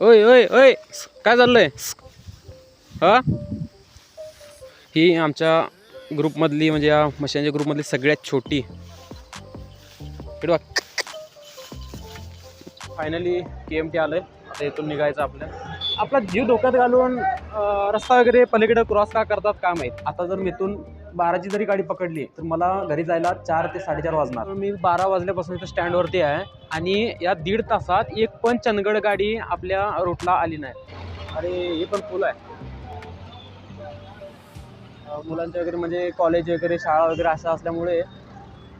ओय ओय ओय. काय चाललंय? हा? ही आमच्या ग्रुपमधली म्हणजे या मशांच्या ग्रुपमधली सगळ्यात छोटी. इकडे फायनली के एम टी आलंय. आता इथून निघायचं आपल्या आपला जीव धोक्यात घालून रस्ता वगैरे पलीकडे क्रॉस का करतात काम आहेत आता जर मी इथून बाराची जरी गाडी पकडली तर मला घरी जायला चार ते साडेचार वाजणार. मी बारा वाजल्यापासून इथं स्टँडवरती आहे आणि या दीड तासात एक पण चंदगड गाडी आपल्या रूटला आली नाही. अरे हे पण फुल आहे. मुलांचे वगैरे म्हणजे कॉलेज वगैरे शाळा वगैरे असं असल्यामुळे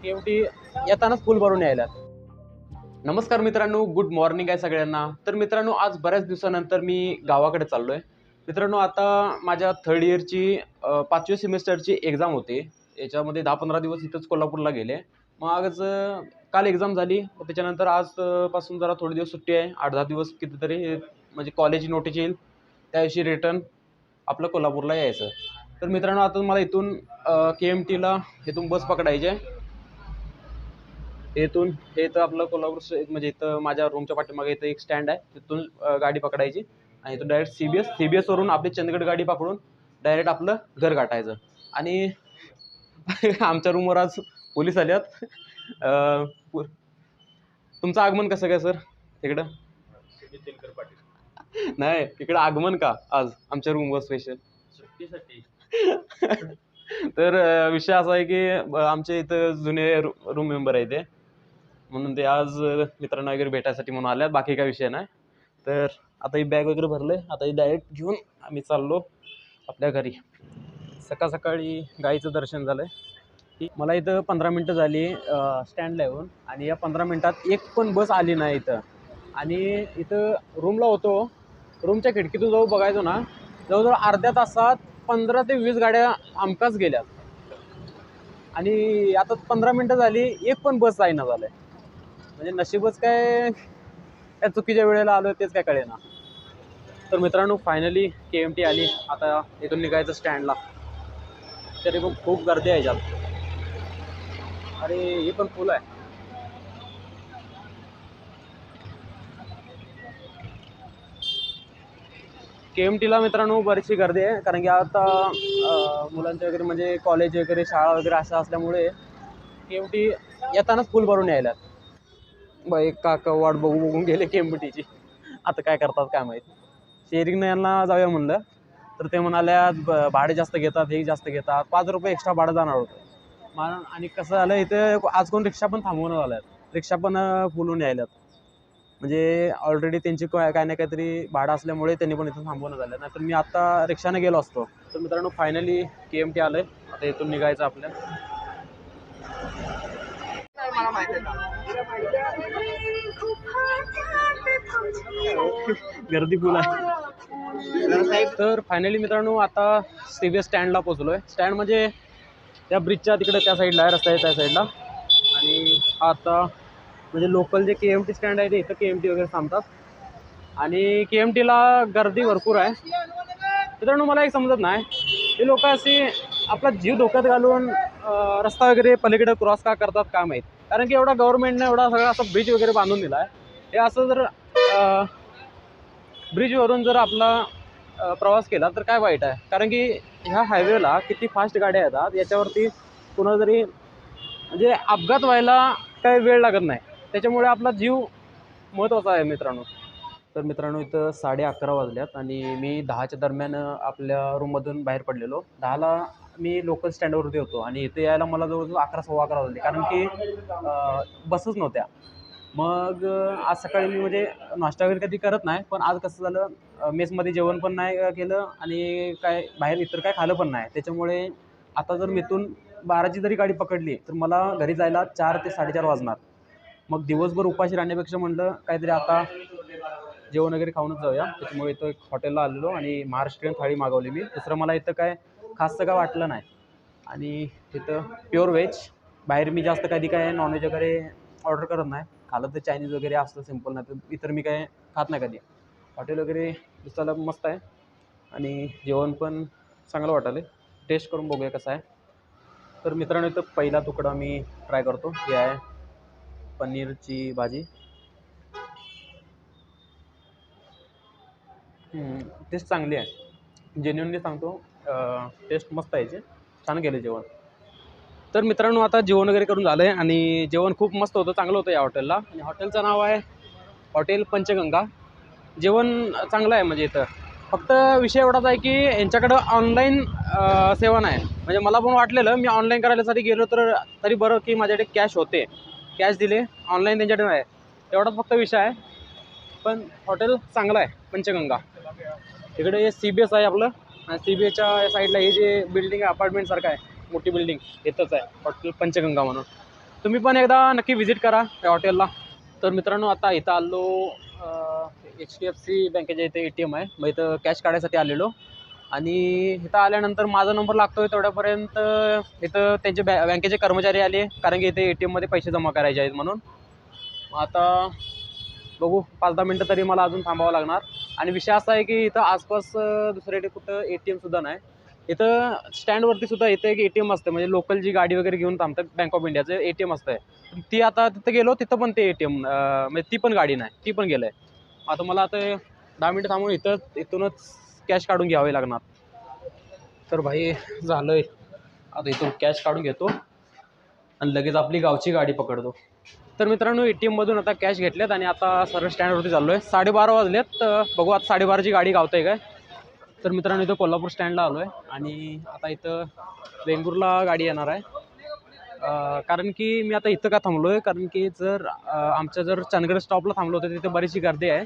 केवटी येतानाच फुल भरून यायला. नमस्कार मित्रांनो गुड मॉर्निंग आहे सगळ्यांना. तर मित्रांनो आज बऱ्याच दिवसानंतर मी गावाकडे चाललो आहे मित्रांनो आता माझ्या थर्ड इयरची पाचव्या सेमिस्टरची एक्झाम होती. याच्यामध्ये दहा पंधरा दिवस इथंच कोल्हापूरला गेले. मग आज काल एक्झाम झाली. त्याच्यानंतर आजपासून जरा थोडे दिवस सुट्टी आहे. आठ दहा दिवस कितीतरी म्हणजे कॉलेज नोटीस येईल. त्या दिवशी रिटर्न आपलं कोल्हापूरला यायचं. तर मित्रांनो आता मला इथून के एम टीला इथून बस पकडायची आहे. इथून हे इथं आपलं कोल्हापूर म्हणजे इथं माझ्या रूमच्या पाठीमागे इथं एक स्टँड आहे. तिथून गाडी पकडायची आणि इथून direct C B S C B एसवरून आपली चंदगड गाडी पकडून डायरेक्ट आपलं घर गाठायचं. आणि आमच्या रूमवर आज पोलीस आल्यात. पु- तुमचं आगमन कसं काय सर तिकडं? नाही तिकडं आगमन का आज? आमच्या रूमवर स्पेशल सुट्टीसाठी तर विषय असा आहे की आमच्या आमचे इथं जुने रूम मेंबर आहे ते. म्हणून ते आज मित्रांना वगैरे भेटायसाठी म्हणून आल्यात. बाकी काय विषय नाही. तर आता ही बॅग वगैरे भरले आता ही डायरेक्ट घेऊन आम्ही चाललो आपल्या घरी. सकाळ सकाळी गाईचं दर्शन झालं आहे मला इथं पंधरा मिनटं झाली स्टँडला येऊन. आणि या पंधरा मिनटात एक पण बस आली नाही इथं. आणि इथं रूमला होतो. रूमच्या खिडकीतून जाऊ बघायचो ना जवळजवळ अर्ध्या तासात पंधरा ते वीस गाड्या आमकाच गेल्यात. आणि आता पंधरा मिनटं झाली एक पण बस जाईना आहे म्हणजे नशीबच काय त्या चुकीच्या वेळेला आलो तेच काय कळेना. तर मित्रांनो फायनली के एम टी आली. आता इथून निघायचं स्टँडला तरी पण खूप गर्दी आहे ज्यात अरे हे पण फुल आहे. के एम टीला मित्रांनो बरीचशी गर्दी आहे. कारण की आता मुलांचे वगैरे म्हणजे कॉलेज वगैरे शाळा वगैरे असं असल्यामुळे के एम टी येतानाच फुल भरून यायला बा एक काका वाट बघू बघून गेले के एम टीची आता काय करतात काय माहीत. शेअरिंगनं यांना जाऊया म्हणलं तर ते म्हणाल्या ब- भाडे जास्त घेतात हे जास्त घेतात पाच रुपये एक्स्ट्रा भाडं जाणार होतं. मा- आणि कसं झालं इथे आज कोण रिक्षा पण थांबवून आल्यात. रिक्षा पण फुलून यायल्यात. म्हणजे ऑलरेडी त्यांची काय काय ना काहीतरी भाडं असल्यामुळे त्यांनी पण इथं थांबवणं झालं नाहीतर मी आत्ता रिक्षाने गेलो असतो. तर मित्रांनो फायनली के एम टी आलं आहे आता इथून निघायचं आपल्या गर्दी फुल आहे. तर फायनली मित्रांनो आता सी बी एस स्टँडला पोचलो आहे स्टँड म्हणजे त्या ब्रिजच्या तिकडे त्या साईडला आहे रस्त्याच्या त्या साईडला आणि आता म्हणजे लोकल जे के एम टी स्टँड आहे ते इथं के एम टी वगैरे थांबतात. आणि के एम टीला गर्दी भरपूर आहे. मित्रांनो मला एक समजत नाही. हे लोक अशी आपला जीव धोक्यात घालून रस्ता वगैरे पलीकडे क्रॉस का करतात का माहीत? कारण की एवढा गव्हर्नमेंटने एवढा सगळा असा ब्रिज वगैरे बांधून दिला आहे हे असं जर ब्रिजवरून जर आपला प्रवास केला तर काय वाईट आहे? कारण की ह्या हायवेला किती फास्ट गाड्या येतात याच्यावरती कुणा जरी म्हणजे अपघात व्हायला काही वेळ लागत नाही. त्याच्यामुळे आपला जीव महत्त्वाचा आहे मित्रांनो. तर मित्रांनो इथं साडे अकरा वाजल्यात आणि मी दहाच्या दरम्यान आपल्या रूममधून बाहेर पडलेलो. दहाला मी लोकल स्टँडवरती होतो आणि इथे यायला मला जवळजवळ अकरा सव्वा अकरा वाजले कारण की बसच नव्हत्या. मग आज सकाळी मी म्हणजे नाश्ता वगैरे कधी करत नाही पण आज कसं झालं मेसमध्ये जेवण पण नाही केलं आणि काय बाहेर इतर काय खाल्लं पण नाही. त्याच्यामुळे आता जर मी इथून बाराची जरी गाडी पकडली तर मला घरी जायला चार ते साडेचार वाजणार. मग दिवसभर उपाशी राहण्यापेक्षा म्हणलं काहीतरी आता जेवण वगैरे खाऊनच जाऊया. त्याच्यामुळे इथं एक हॉटेलला आलेलो आणि महाराष्ट्रीयन थाळी मागवली मी. दुसरं मला इथं काय खासचं काय वाटलं नाही. आणि तिथं प्युअर व्हेज बाहेर मी जास्त कधी काय नॉनव्हेज वगैरे ऑर्डर करत नाही. खालं तर चायनीज वगैरे असतं सिंपल नाही तर इतर मी काय खात नाही कधी. हॉटेल वगैरे दिसायला मस्त आहे. आणि जेवण पण चांगलं वाटाले टेस्ट करून बघूया कसं आहे. तर मित्रांनो इथं पहिला तुकडा मी ट्राय करतो. हे आहे पनीरची भाजी. टेस्ट चांगली आहे. जेन्युनली सांगतो टेस्ट मस्त आहे याची. छान केले जेवण. तर मित्रांनो आता जेवण वगैरे करून झालं आहे आणि जेवण खूप मस्त होतं चांगलं होतं या हॉटेलला. आणि हॉटेलचं नाव आहे हॉटेल पंचगंगा. जेवण चांगलं आहे म्हणजे इथं. फक्त विषय एवढाच आहे की यांच्याकडं ऑनलाईन सेवा नाही. म्हणजे मला पण वाटलेलं मी ऑनलाईन करायलासाठी गेलो तर तरी बरं की माझ्याकडे कॅश होते. कॅश दिले ऑनलाईन त्यांच्याकडे नाही. एवढाच फक्त विषय आहे. पण हॉटेल चांगलं आहे पंचगंगा. तिकडे हे सी बी एस आहे आपलं. आणि सी बी एसच्या साईडला हे जे बिल्डिंग आहे अपार्टमेंटसारखं आहे. मोठी बिल्डिंग इथंच आहे हॉटेल पंचगंगा म्हणून. तुम्ही पण एकदा नक्की व्हिजिट करा त्या हॉटेलला तर मित्रांनो आता इथं आलो एच डी एफ सी बँकेच्या इथे ए टी एम आहे. मग इथं कॅश काढायसाठी आलेलो. आणि इथं आल्यानंतर माझा नंबर लागतो आहे तेवढ्यापर्यंत इथं त्यांचे बॅ बँकेचे कर्मचारी आले कारण की इथे ए टी एममध्ये पैसे जमा करायचे आहेत म्हणून. आता बघू पाच दहा मिनटं तरी मला अजून थांबावं लागणार. आणि विषय असा आहे की इथं आसपास दुसऱ्याकडे कुठं ए टी एमसुद्धा नाही. इथं स्टँडवरती सुद्धा इथं एक ए टी एम असतं. म्हणजे लोकल जी गाडी वगैरे घेऊन थांबतात बँक ऑफ इंडियाचं ए टी एम असतं ती आता तिथं गेलो तिथं पण ते ए टी एम म्हणजे ती पण गाडी नाही. ती पण गेलं आहे आता मला आता दहा मिनटं थांबून इथं इथूनच कॅश काढून घ्यावे लागणार. तर भाई झालं आहे आता इथून कॅश काढून घेतो. आणि लगेच आपली गावची गाडी पकडतो. तर मित्रांनो ए टी एममधून आता कॅश घेतल्यात आणि आता सर्व स्टँडवरती चाललो आहे साडेबारा वाजलेत तर बघू आता साडेबाराची गाडी गावते काय. तर मित्रांनो इथं कोल्हापूर स्टँडला आलो आहे आणि आता इथं वेंगुर्ला गाडी येणार आहे. कारण की मी आता इथं का थांबलो आहे कारण की जर आमच्या जर चंदगड स्टॉपला थांबलो होतं तिथे बरीचशी गर्दी आहे.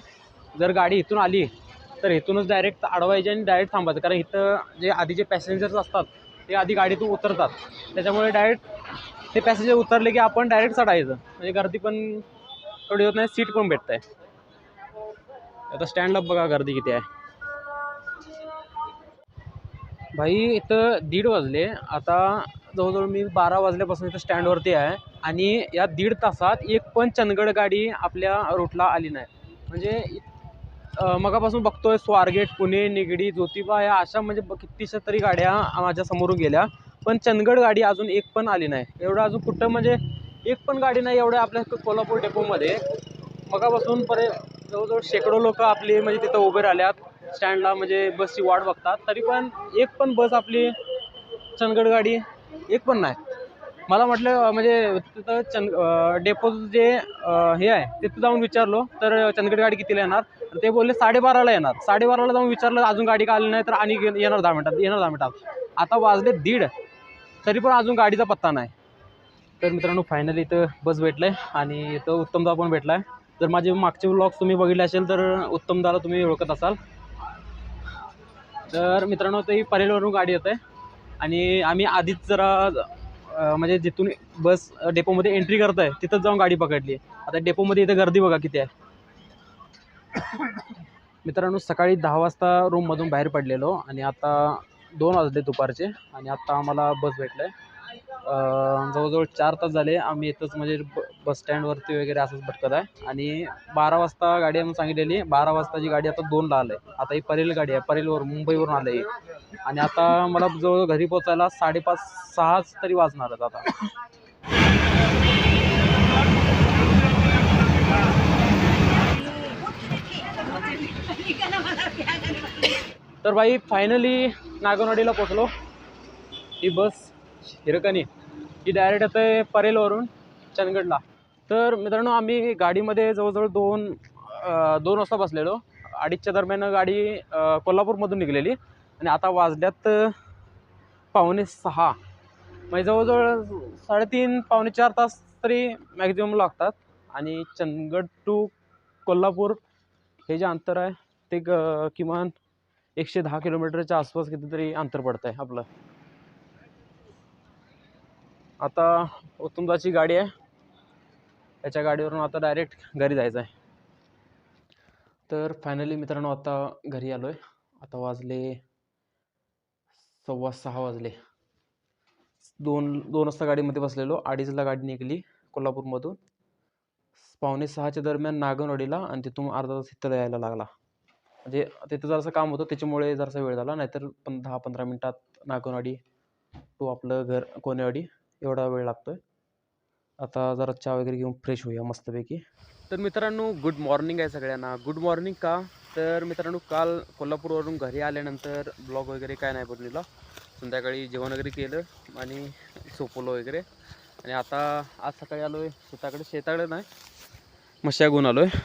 जर गाडी इथून आली तर इथूनच डायरेक्ट अडवायची आणि डायरेक्ट थांबायचं. कारण इथं जे आधी जे पॅसेंजर्स असतात ते आधी गाडीतून उतरतात. त्याच्यामुळे डायरेक्ट ते पॅसेंजर उतरले की आपण डायरेक्ट चढायचं. म्हणजे गर्दी पण थोडी होत नाही सीट पण भेटत आहे आता स्टँडला बघा गर्दी किती आहे. भाई इथं दीड वाजले. आता जवळजवळ मी बारा वाजल्यापासून इथं स्टँडवरती आहे. आणि या दीड तासात एक पण चंदगड गाडी आपल्या रूटला आली नाही. म्हणजे मगापासून बघतोय स्वारगेट पुणे निगडी ज्योतिबा या अशा म्हणजे ब- कितीशा तरी गाड्या माझ्या समोरून गेल्या. पण चंदगड गाडी अजून एक पण आली नाही. एवढं अजून कुठं म्हणजे एक पण गाडी नाही एवढ्या आपल्या कोल्हापूर डेपोमध्ये मगापासून परे जवळजवळ शेकडो लोक आपली म्हणजे तिथं उभे राहिल्यात. स्टँडला म्हणजे बसची वाट बघतात तरी पण एक पण बस आपली चंदगड गाडी एक पण नाही. मला म्हटलं म्हणजे तिथं चंद डेपोचं जे हे आहे तिथं जाऊन विचारलो तर चंदगड गाडी कितीला येणार? तर ते बोलले साडेबाराला येणार. साडेबाराला जाऊन विचारलं अजून गाडी का आली नाही तर आणि येणार दहा मिनटात येणार दहा मिनटात. आता वाजले दीड. तरी पण अजून गाडीचा पत्ता नाही. तर मित्रांनो फायनली इथं बस भेटलं आहे आणि इथं उत्तमदा पण भेटला आहे जर माझे मागचे ब्लॉग्स तुम्ही बघितले असेल तर उत्तमदाला तुम्ही ओळखत असाल. तर मित्रांनो ते परेलवरून गाडी येत आहे आणि आम्ही आधीच जरा म्हणजे जिथून बस डेपोमध्ये एंट्री करत आहे तिथंच जाऊन गाडी पकडली. आता डेपोमध्ये इथं गर्दी बघा किती आहे. मित्रांनो सकाळी दहा वाजता रूममधून बाहेर पडलेलो आणि आता दोन वाजले दुपारचे आणि आत्ता आम्हाला बस भेटलं आहे जवळजवळ चार तास झाले आम्ही इथंच म्हणजे ब बस स्टँडवरती वगैरे असंच भटकत आहे. आणि बारा वाजता गाडी आम्ही सांगितलेली बारा वाजताची गाडी आता दोनला आलं आहे आता ही परेल गाडी आहे परेलवर मुंबईवरून आलं आहे आणि आता मला जवळ घरी पोचायला साडेपाच सहाच तरी वाजणारच आता. तर भाई फायनली नागनवाडीला पोचलो ही बस हिरकणी. ही डायरेक्ट येते परेलवरून चंदगडला. तर मित्रांनो आम्ही गाडीमध्ये जवळजवळ दोन दोन वाजता बसलेलो. अडीचच्या दरम्यान गाडी कोल्हापूरमधून निघलेली. आणि आता वाजल्यात पावणे सहा. म्हणजे जवळजवळ साडेतीन पावणे चार तास तरी मॅक्झिमम लागतात. आणि चंदगड टू कोल्हापूर हे जे अंतर आहे ते ग किमान एकशे दहा किलोमीटरच्या आसपास कितीतरी अंतर पडतं आहे आपलं. आता उत्तमदाची गाडी आहे. त्याच्या गाडीवरून आता डायरेक्ट घरी जायचं आहे. तर फायनली मित्रांनो आता घरी आलो आहे आता वाजले सव्वा सहा वाजले. दोन दोन वाजता गाडीमध्ये बसलेलो. अडीचला गाडी निघाली कोल्हापूरमधून. पावणे सहाच्या दरम्यान नागनवाडीला आणि तिथून अर्धा तास तिथं यायला लागला. म्हणजे तिथं जरासं काम होतं त्याच्यामुळे जरासा वेळ झाला. नाहीतर पण दहा पंधरा मिनटात नागनवाडी टू आपलं घर कोनेवाडी एवढा वेळ लागतो आहे आता जरा चहा वगैरे घेऊन फ्रेश होऊया मस्तपैकी. तर मित्रांनो गुड मॉर्निंग आहे सगळ्यांना. गुड मॉर्निंग का? तर मित्रांनो काल कोल्हापूरवरून घरी आल्यानंतर ब्लॉग वगैरे काय नाही बनवलेला संध्याकाळी जेवण वगैरे केलं आणि सोपवलं वगैरे. आणि आता आज सकाळी आलो आहे शेताकडे. शेताकडे नाही मशा घेऊन आलो आहे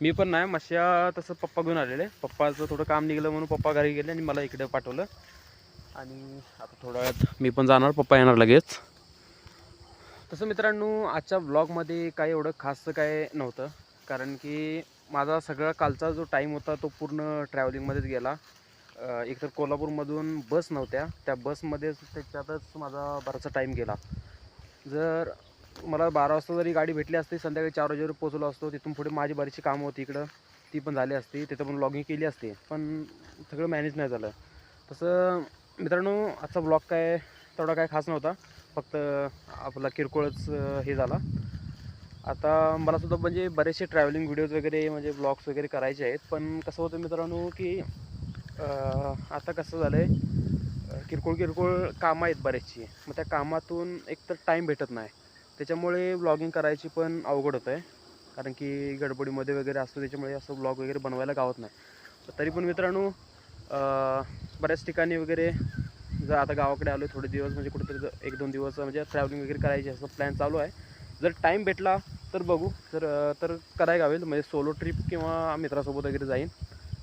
मी पण नाही मशा तसं पप्पा घेऊन आलेले. पप्पाचं थोडं काम निघलं म्हणून पप्पा घरी गेले आणि मला इकडे पाठवलं. आणि आता थोड्या वेळात मी पण जाणार पप्पा येणार लगेच. तसं मित्रांनो आजच्या ब्लॉगमध्ये काही एवढं खास काय नव्हतं कारण की माझा सगळा कालचा जो टाईम होता तो पूर्ण ट्रॅव्हलिंगमध्येच गेला. एकतर कोल्हापूरमधून बस नव्हत्या त्या बसमध्येच त्याच्यातच माझा बराचसा टाईम गेला. जर मला बारा वाजता जरी गाडी भेटली असती संध्याकाळी चार वाजेवर पोचलो असतो तिथून पुढे माझी बरीचशी कामं होती इकडं ती पण झाली असती तिथं पण लॉगिंग केली असती पण सगळं मॅनेज नाही झालं. तसं मित्रांनो आजचा ब्लॉग काय तेवढा काय खास नव्हता. फक्त आपला किरकोळच हे झाला. आता मला सुद्धा म्हणजे बरेचसे ट्रॅव्हलिंग व्हिडिओज वगैरे म्हणजे ब्लॉग्स वगैरे करायचे आहेत. पण कसं होतं मित्रांनो की आता कसं झालं आहे किरकोळ किरकोळ कामं आहेत बरेचशी. मग त्या कामातून एकतर टाईम भेटत नाही. त्याच्यामुळे ब्लॉगिंग करायची पण अवघड होतं आहे कारण की गडबडीमध्ये वगैरे असतो त्याच्यामुळे असं ब्लॉग वगैरे बनवायला गावत नाही. तरी पण मित्रांनो बऱ्याच ठिकाणी वगैरे जर आता गावाकडे आलो थोडे दिवस म्हणजे कुठेतरी एक दोन दिवस म्हणजे ट्रॅव्हलिंग वगैरे करायची असं प्लॅन चालू आहे. जर टाईम भेटला तर बघू. तर तर करायला गावेल म्हणजे सोलो ट्रिप किंवा मित्रासोबत वगैरे जाईन.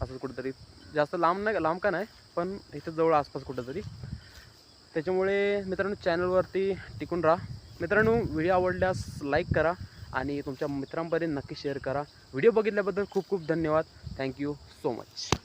असंच कुठेतरी. जास्त लांब नाही लांब का नाही पण इथं जवळ आसपास कुठंतरी. त्याच्यामुळे मित्रांनो चॅनलवरती टिकून राहा. मित्रांनो व्हिडिओ आवडल्यास लाईक करा आणि तुमच्या मित्रांपर्यंत नक्की शेअर करा. व्हिडिओ बघितल्याबद्दल खूप खूप धन्यवाद. Thank you so much